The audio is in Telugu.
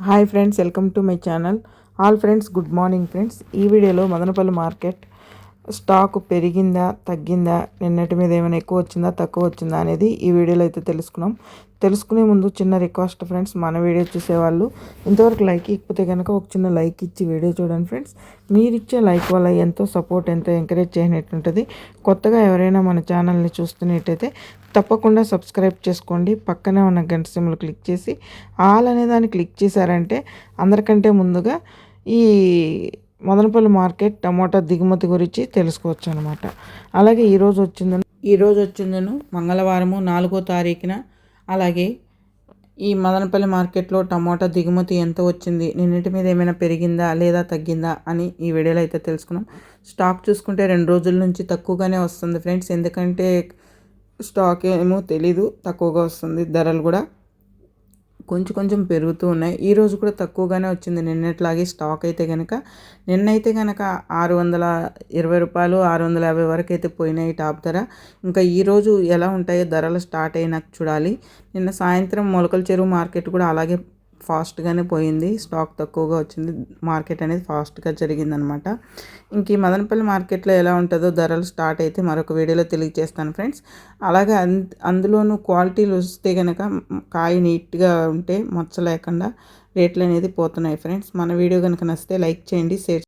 Hi friends welcome to my channel all friends good morning friends ఈ వీడియోలో మదనపల్లి మార్కెట్ స్టాక్ పెరిగిందా తగ్గిందా నిన్నటి మీద ఏమైనా ఎక్కువ వచ్చిందా తక్కువ వచ్చిందా అనేది ఈ వీడియోలో అయితే తెలుసుకున్నాం. తెలుసుకునే ముందు చిన్న రిక్వెస్ట్ ఫ్రెండ్స్ మన వీడియో చూసేవాళ్ళు ఇంతవరకు లైక్ ఇకపోతే కనుక ఒక చిన్న లైక్ ఇచ్చి వీడియో చూడండి ఫ్రెండ్స్. మీరు ఇచ్చే లైక్ వల్ల ఎంతో సపోర్ట్ ఎంతో ఎంకరేజ్ చేయనట్టుంటుంది కొత్తగా ఎవరైనా మన ఛానల్ని చూస్తున్నట్టయితే తప్పకుండా సబ్స్క్రైబ్ చేసుకోండి. పక్కనే ఉన్న గంట సిమ్లు క్లిక్ చేసి ఆల్ అనే దాన్ని క్లిక్ చేశారంటే అందరికంటే ముందుగా ఈ మదనపల్లి మార్కెట్ టమాటా దిగుమతి గురించి తెలుసుకోవచ్చు అనమాట అలాగే ఈరోజు వచ్చిందను ఈరోజు వచ్చిందను మంగళవారము నాలుగో తారీఖున. అలాగే ఈ మదనపల్లి మార్కెట్లో టమాటా దిగుమతి ఎంత వచ్చింది నిన్నటి మీద ఏమైనా పెరిగిందా లేదా తగ్గిందా అని ఈ వీడియోలో అయితే తెలుసుకున్నాం. స్టాక్ చూసుకుంటే రెండు రోజుల నుంచి తక్కువగానే వస్తుంది ఫ్రెండ్స్. ఎందుకంటే స్టాక్ ఏమో తెలీదు తక్కువగా వస్తుంది ధరలు కూడా. కొంచెం కొంచెం పెరుగుతూ ఉన్నాయి. ఈ రోజు కూడా తక్కువగానే వచ్చింది. నిన్నట్లాగే స్టాక్ అయితే కనుక నిన్నైతే కనుక ఆరు వందల ఇరవై రూపాయలు ఆరు వందల యాభై వరకు అయితే పోయినాయి టాప్ ధర. ఇంకా ఈరోజు ఎలా ఉంటాయో ధరలు స్టార్ట్ అయినాక చూడాలి. నిన్న సాయంత్రం మొలకల చెరువు మార్కెట్ కూడా అలాగే ఫాస్ట్గానే పోయింది. స్టాక్ తక్కువగా వచ్చింది. మార్కెట్ అనేది ఫాస్ట్గా జరిగిందనమాట. ఇంక ఈ మదనపల్లి మార్కెట్లో ఎలా ఉంటుందో ధరలు స్టార్ట్ అయితే మరొక వీడియోలో తెలియజేస్తాను ఫ్రెండ్స్. అలాగే అందులోనూ క్వాలిటీలు వస్తే కనుక కాయ నీట్గా ఉంటే మచ్చ లేకుండా రేట్లు అనేది పోతున్నాయి ఫ్రెండ్స్. మన వీడియో కనుక నచ్చితే లైక్ చేయండి షేర్